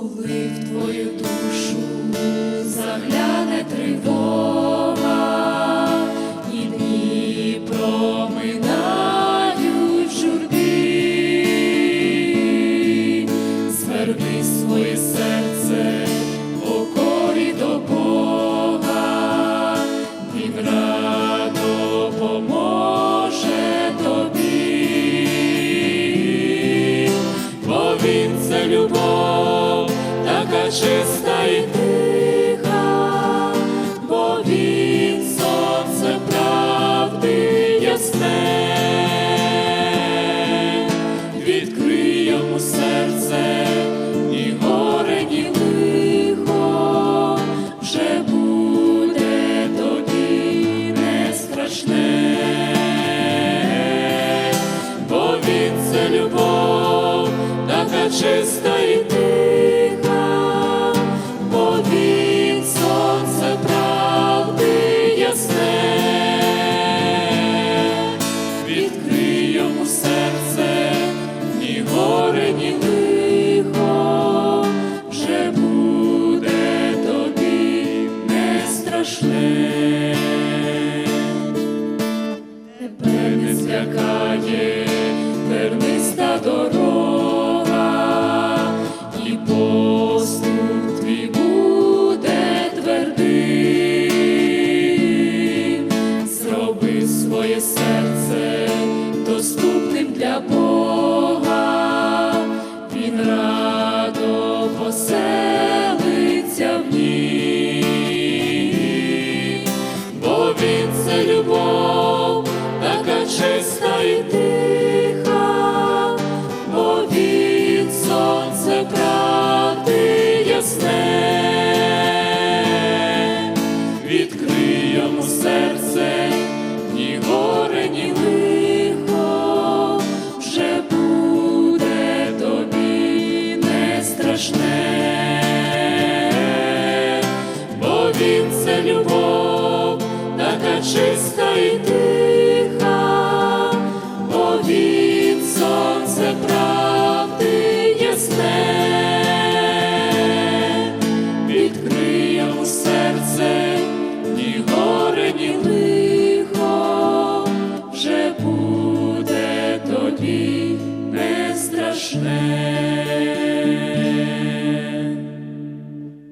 коли в твою душу загляне тривога, і дні проминають журби, зверни своє серце. Чиста і тиха, бо він сонце правди ясне, відкрий йому серце, ні горе, ні лихо, вже буде тобі не страшне, бо він це любов, така чиста і тиха, Тебе не злякає терниста дорога, і поступ твій буде твердим. Зроби своє серце доступним для Бога, він радо поселиться в ній, тиха, бо він сонце правди ясне, відкрий йому серце, ні горе, ні лихо, вже буде тобі не страшне, бо він це любов, така чиста і тиха. wieczny.